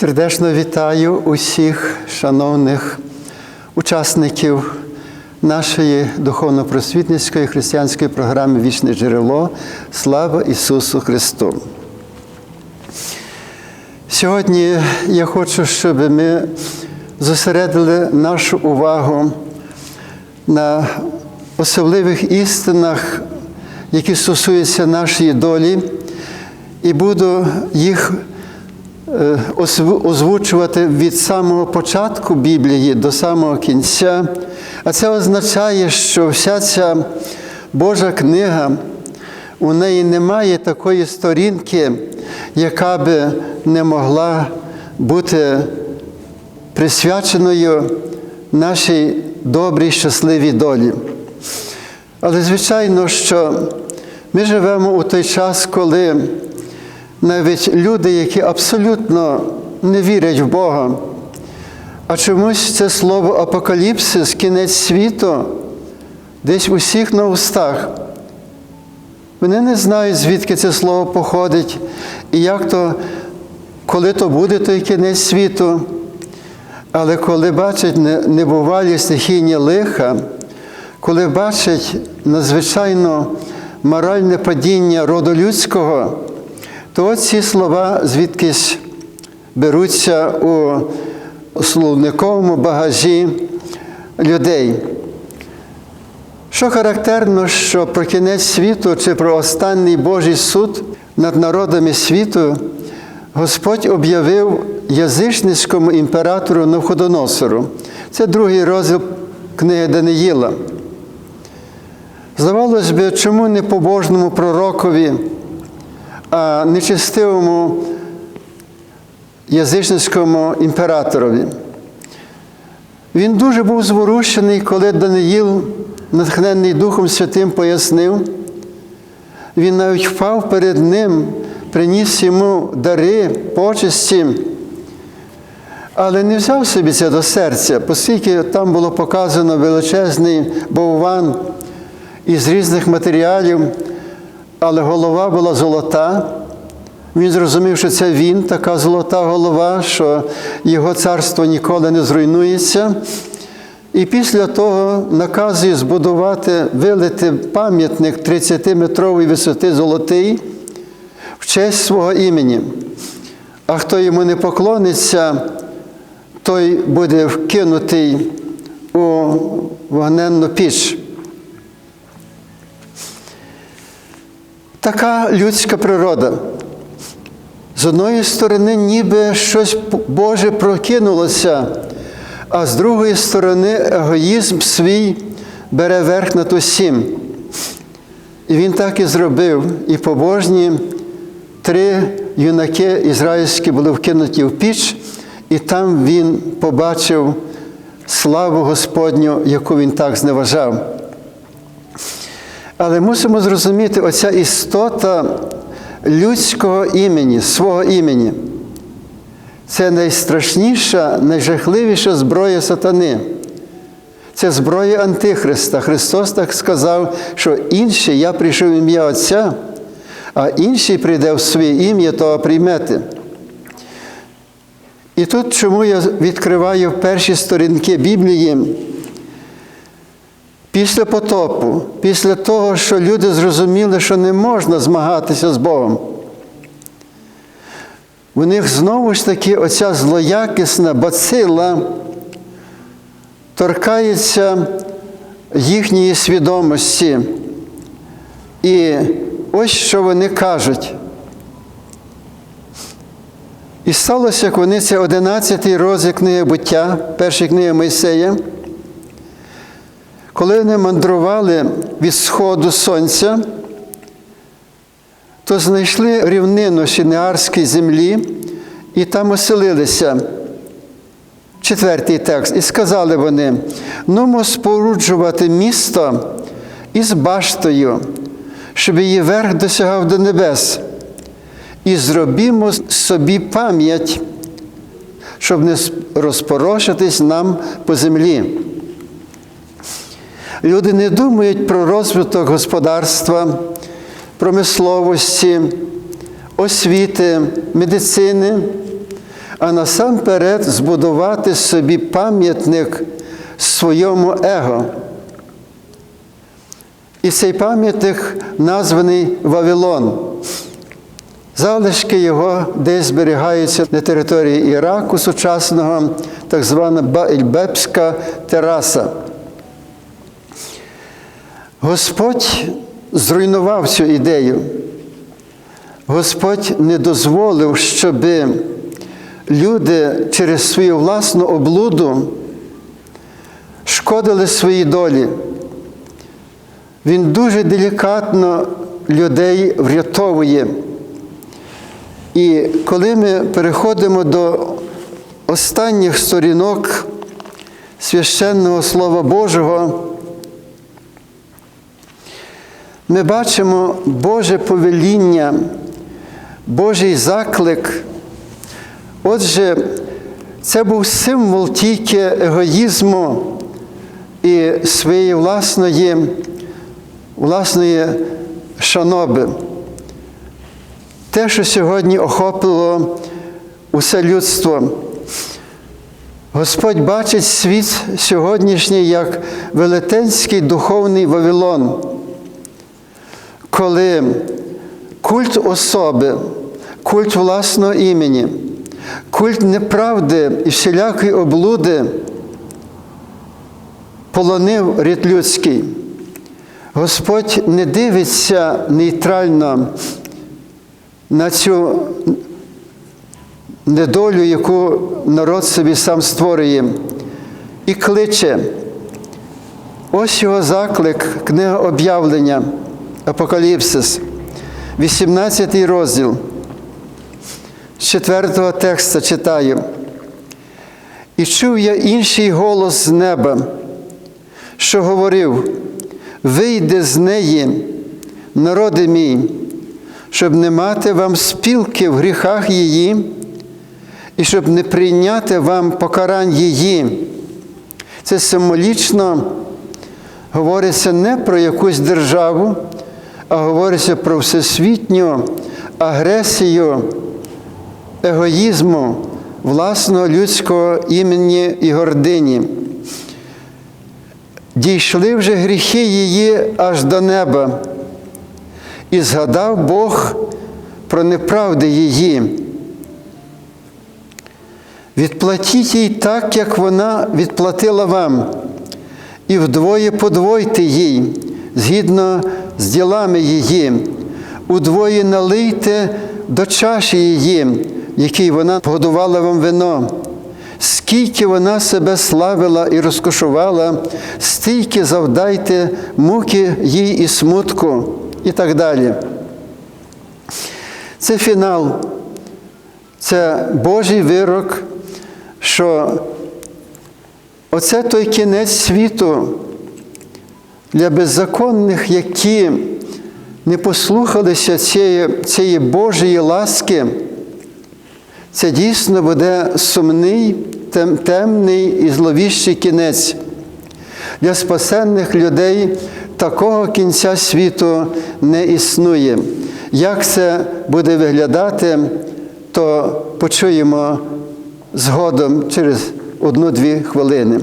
Сердечно вітаю усіх шановних учасників нашої духовно-просвітницької християнської програми Вічне джерело. Слава Ісусу Христу! Сьогодні я хочу, щоб ми зосередили нашу увагу на особливих істинах, які стосуються нашої долі, і буду їх озвучувати від самого початку Біблії до самого кінця. А це означає, що вся ця Божа книга, у неї немає такої сторінки, яка би не могла бути присвяченою нашій добрій, щасливій долі. Але звичайно, що ми живемо у той час, коли навіть люди, які абсолютно не вірять в Бога, а чомусь це слово апокаліпсис, кінець світу, десь у всіх на устах. Вони не знають, звідки це слово походить, і як то, коли то буде той кінець світу. Але коли бачать небувалі стихійні лиха, коли бачать надзвичайно моральне падіння роду людського, то от ці слова звідкись беруться у словниковому багажі людей. Що характерно, що про кінець світу чи про останній Божий суд над народами світу Господь об'явив язичницькому імператору Навходоносору. Це другий розділ книги Даниїла. Здавалось би, чому не побожному пророкові, а нечестивому язичницькому імператорові? Він дуже був зворушений, коли Даниїл, натхнений Духом Святим, пояснив. Він навіть впав перед ним, приніс йому дари, почесті, але не взяв собі це до серця, оскільки там було показано величезний бовван із різних матеріалів, але голова була золота. Він зрозумів, що це він, така золота голова, що його царство ніколи не зруйнується. І після того наказує збудувати, вилити пам'ятник 30-метрової висоти золотий в честь свого імені. А хто йому не поклониться, той буде вкинутий у вогненну піч. Така людська природа. З одної сторони, ніби щось Боже прокинулося, а з другої сторони, егоїзм свій бере верх над усім. І він так і зробив. І побожні три юнаки ізраїльські були вкинуті в піч, і там він побачив славу Господню, яку він так зневажав. Але мусимо зрозуміти, оця істота людського імені, свого імені. Це найстрашніша, найжахливіша зброя сатани. Це зброя Антихриста. Христос так сказав, що інший я прийшов ім'я Отця, а інший прийде в своє ім'я, того приймете. І тут чому я відкриваю перші сторінки Біблії. Після потопу, після того, що люди зрозуміли, що не можна змагатися з Богом, у них знову ж таки оця злоякісна бацила торкається їхньої свідомості. І ось що вони кажуть. І сталося, як вони це 11 розділ книги буття, першої книги Мойсея. Коли вони мандрували від сходу сонця, то знайшли рівнину Шинеарській землі і там оселилися. Четвертий текст. І сказали вони: нумо споруджувати місто із баштою, щоб її верх досягав до небес, і зробімо собі пам'ять, щоб не розпорошитись нам по землі. Люди не думають про розвиток господарства, промисловості, освіти, медицини, а насамперед збудувати собі пам'ятник своєму его. І цей пам'ятник названий Вавилон. Залишки його десь зберігаються на території Іраку сучасного, так звана Баільбепська тераса. Господь зруйнував цю ідею. Господь не дозволив, щоб люди через свою власну облуду шкодили своїй долі. Він дуже делікатно людей врятовує. І коли ми переходимо до останніх сторінок священного Слова Божого, ми бачимо Боже повеління, Божий заклик. Отже, це був символ тільки егоїзму і своєї власної, власної шаноби. Те, що сьогодні охопило усе людство. Господь бачить світ сьогоднішній як велетенський духовний Вавилон, коли культ особи, культ власного імені, культ неправди і всілякої облуди полонив рід людський. Господь не дивиться нейтрально на цю недолю, яку народ собі сам створює, і кличе. Ось його заклик, книга об'явлення, Апокаліпсис, 18 розділ. З четвертого текста читаю. І чув я інший голос з неба, що говорив: вийди з неї, народи мій, щоб не мати вам спілки в гріхах її, і щоб не прийняти вам покарань її. Це символічно говориться не про якусь державу, а говориться про всесвітню агресію, егоїзму власного людського імені і гордині. Дійшли вже гріхи її аж до неба, і згадав Бог про неправди її. Відплатіть їй так, як вона відплатила вам, і вдвоє подвойте їй, згідно з ділами її, удвоє налийте до чаші її, якій вона погодувала вам вино. Скільки вона себе славила і розкошувала, стільки завдайте муки їй і смутку, і так далі. Це фінал, це Божий вирок, що оце той кінець світу для беззаконних, які не послухалися цієї, цієї Божої ласки. Це дійсно буде сумний, тем, темний і зловіщий кінець. Для спасенних людей такого кінця світу не існує. Як це буде виглядати, то почуємо згодом через одну-дві хвилини.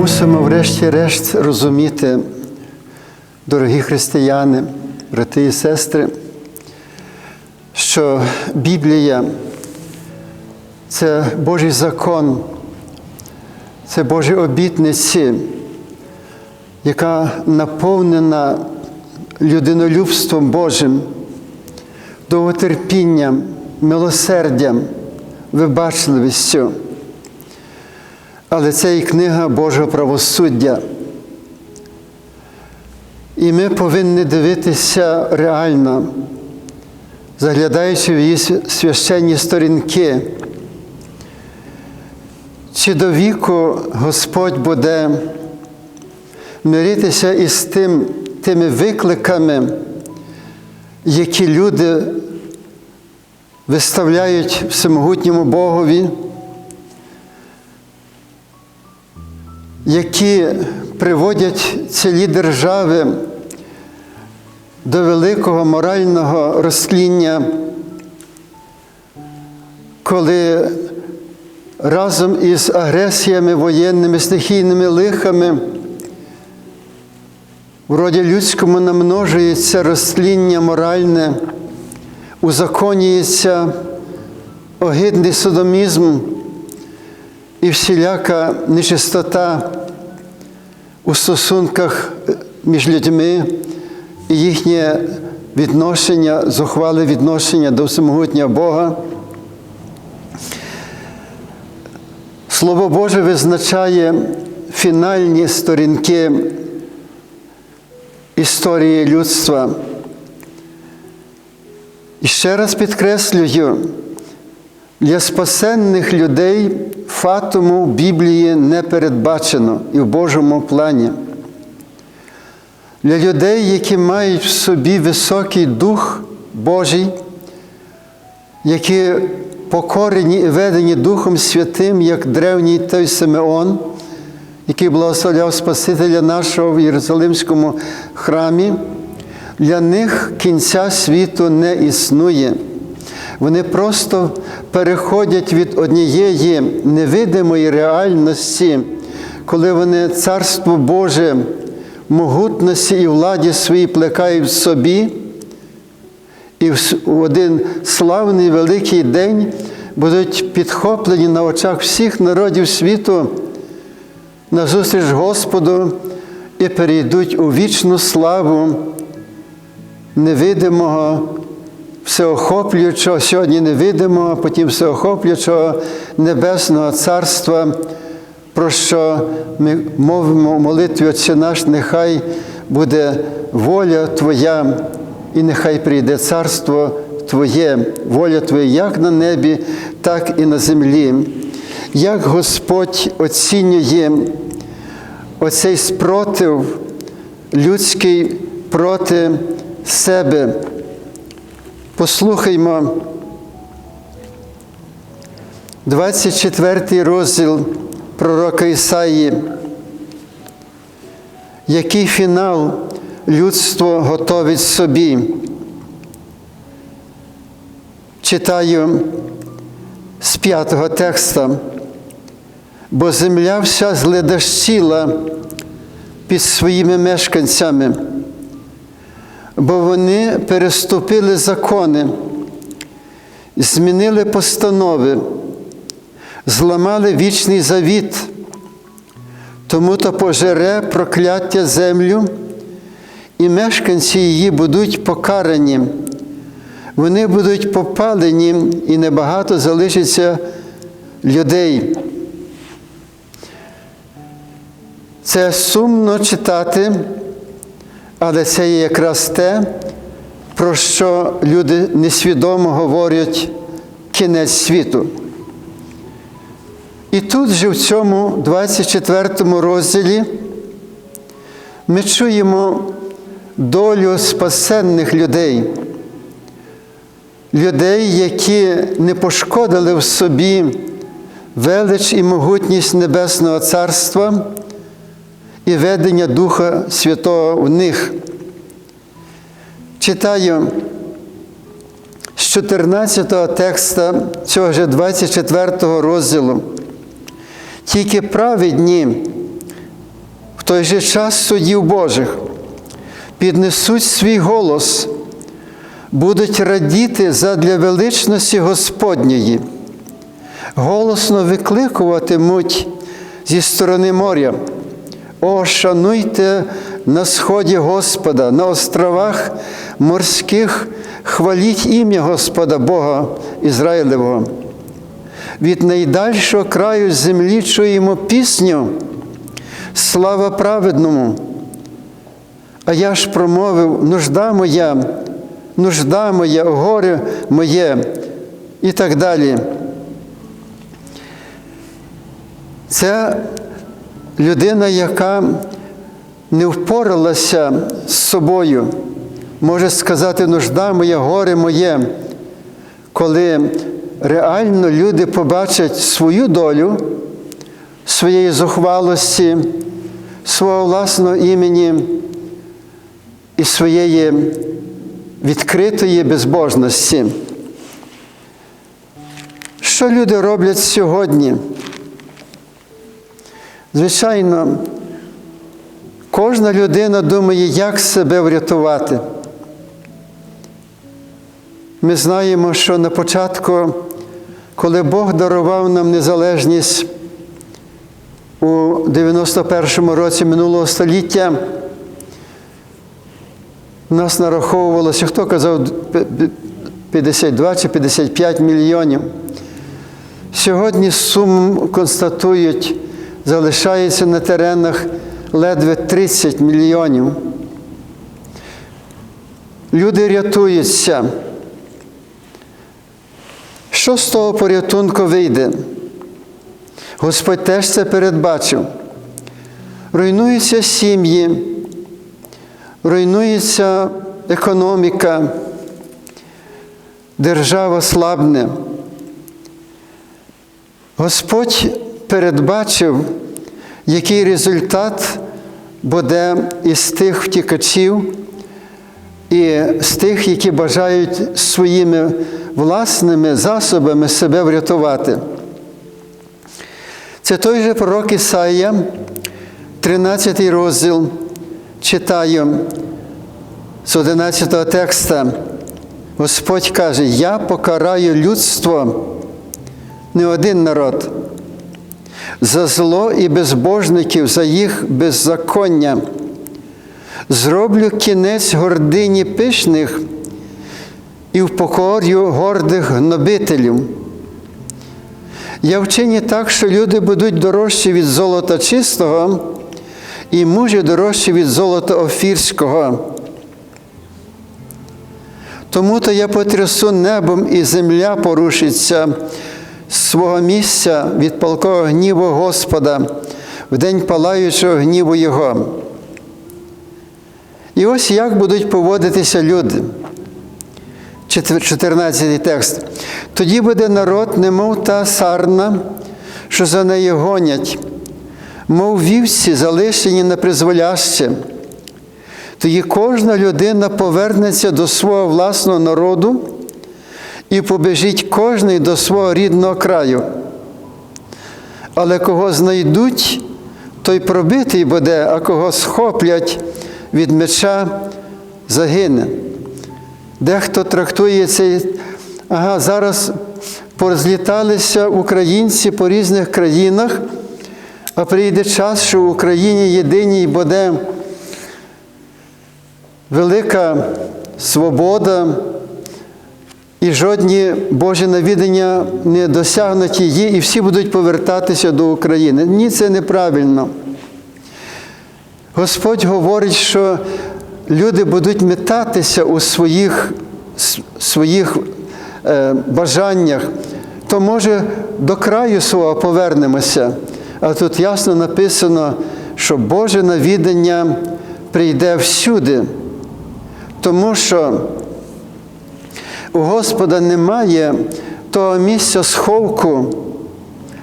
Мусимо врешті-решт розуміти, дорогі християни, брати і сестри, що Біблія це Божий закон, це Божі обітниці, яка наповнена людинолюбством Божим, довготерпінням, милосердям, вибачливістю. Але це і книга Божого правосуддя. І ми повинні дивитися реально, заглядаючи в її священні сторінки. Чи до віку Господь буде миритися із тим, тими викликами, які люди виставляють всемогутньому Богові? Які приводять цілі держави до великого морального розтління, коли разом із агресіями воєнними, стихійними лихами в роді людському намножується розтління моральне, узаконюється огидний содомізм і всіляка нечистота у стосунках між людьми і їхнє відношення, зухвале відношення до всемогутнього Бога. Слово Боже визначає фінальні сторінки історії людства. І ще раз підкреслюю, для спасенних людей фатуму в Біблії не передбачено і в Божому плані. Для людей, які мають в собі високий Дух Божий, які покорені і ведені Духом Святим, як древній той Симеон, який благословляв Спасителя нашого в Єрусалимському храмі, для них кінця світу не існує. Вони просто переходять від однієї невидимої реальності, коли вони Царство Боже могутності і владі своїй плекають в собі, і в один славний великий день будуть підхоплені на очах всіх народів світу назустріч Господу і перейдуть у вічну славу невидимого всеохоплюючого, сьогодні невидимого, потім всеохоплюючого Небесного Царства, про що ми мовимо в молитві Отче наш, нехай буде воля Твоя, і нехай прийде царство Твоє, воля Твоя як на небі, так і на землі. Як Господь оцінює оцей спротив людський проти себе. Послухаймо 24 розділ пророка Ісаї. Який фінал людство готовить собі? Читаю з п'ятого текста, бо земля вся зледащила під своїми мешканцями бо вони переступили закони, змінили постанови, зламали вічний завіт, тому то пожере прокляття землю, і мешканці її будуть покарані. Вони будуть попалені, і небагато залишиться людей. Це сумно читати. Але це є якраз те, про що люди несвідомо говорять кінець світу. І тут же в цьому 24 розділі ми чуємо долю спасенних людей, людей, які не пошкодили в собі велич і могутність Небесного Царства і ведення Духа Святого в них. Читаю з 14 текста цього ж 24 розділу. Тільки праведні в той же час судів Божих піднесуть свій голос, будуть радіти задля величності Господньої, голосно викликуватимуть зі сторони моря. О, шануйте на сході Господа, на островах морських, хваліть ім'я Господа Бога Ізраїлевого. Від найдальшого краю землі чуємо пісню. Слава праведному! А я ж промовив, нужда моя, нужда моя, горе моє і так далі. Це людина, яка не впоралася з собою, може сказати, нужда моя, горе моє, коли реально люди побачать свою долю, своєї зухвалості, свого власного імені і своєї відкритої безбожності. Що люди роблять сьогодні? Звичайно, кожна людина думає, як себе врятувати. Ми знаємо, що на початку, коли Бог дарував нам незалежність у 91-му році минулого століття, нас нараховувалося, хто казав 52 чи 55 мільйонів. Сьогодні сумом констатують, залишається на теренах ледве 30 мільйонів. Люди рятуються. Що з того порятунку вийде? Господь теж це передбачив. Руйнуються сім'ї, руйнується економіка, держава слабне. Господь передбачив, який результат буде із тих втікачів і з тих, які бажають своїми власними засобами себе врятувати. Це той же пророк Ісаїя, 13 розділ, читаю з 11 текста. Господь каже, я покараю людство, не один народ, за зло і безбожників, за їх беззаконня. Зроблю кінець гордині пишних і впокорю гордих гнобителів. Я вчині так, що люди будуть дорожчі від золота чистого, і мужі дорожчі від золота офірського. Тому то я потрясу небом, і земля порушиться з свого місця від палкого гніву Господа в день палаючого гніву Його. І ось як будуть поводитися люди. 14 текст. Тоді буде народ, немов та сарна, що за нею гонять, мов вівці, залишені на призволяще. Тоді кожна людина повернеться до свого власного народу і побежить кожний до свого рідного краю. Але кого знайдуть, той пробитий буде, а кого схоплять від меча, загине. Дехто трактує цей, ага, зараз порозліталися українці по різних країнах, а прийде час, що в Україні єдиній буде велика свобода, і жодні Божі навідання не досягнуть її, і всі будуть повертатися до України. Ні, це неправильно. Господь говорить, що люди будуть метатися у своїх своїх е, бажаннях, то може до краю свого повернемося. А тут ясно написано, що Боже навідання прийде всюди, тому що у Господа немає того місця сховку,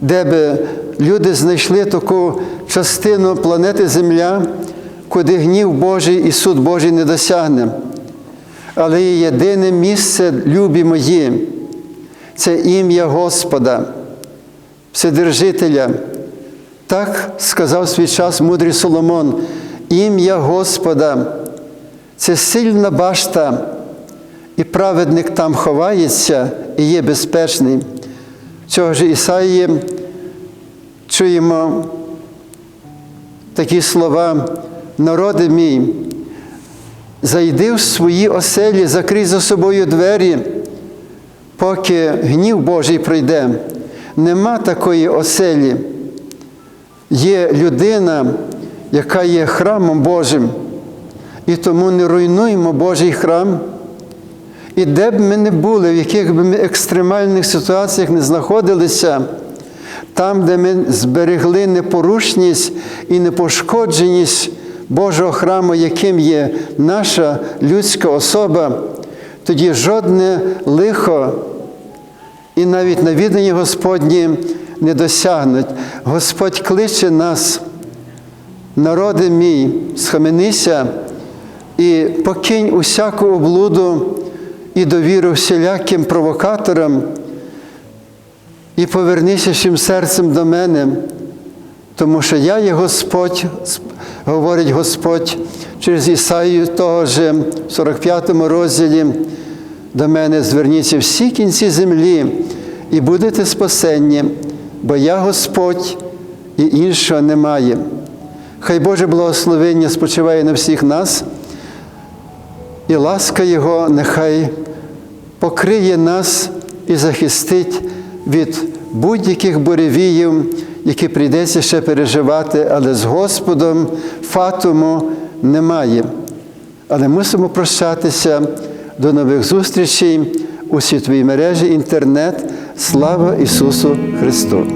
де би люди знайшли таку частину планети Земля, куди гнів Божий і суд Божий не досягне. Але є єдине місце, любі мої, це ім'я Господа, Вседержителя, Так сказав свій час мудрий Соломон, ім'я Господа це сильна башта, і праведник там ховається і є безпечний. Цього ж Ісаїї чуємо такі слова, народи мій, зайди в свої оселі, закрий за собою двері, поки гнів Божий пройде. Нема такої оселі. Є людина, яка є храмом Божим, і тому не руйнуємо Божий храм. І де б ми не були, в яких би ми екстремальних ситуаціях не знаходилися, там, де ми зберегли непорушність і непошкодженість Божого храму, яким є наша людська особа, тоді жодне лихо і навіть навідані Господні не досягнуть. Господь кличе нас, народи мій, схаменися і покинь усяку облуду і довіру всіляким провокаторам, і повернися всім серцем до мене, тому що я є Господь, говорить Господь через Ісаїю того ж в 45 розділі. До мене зверніться всі кінці землі і будете спасенні, бо я Господь і іншого немає. Хай Боже благословення спочиває на всіх нас, і ласка Його нехай покриє нас і захистить від будь-яких буревіїв, які прийдеться ще переживати, але з Господом фатуму немає. Але мусимо прощатися до нових зустрічей у світовій мережі інтернет. Слава Ісусу Христу!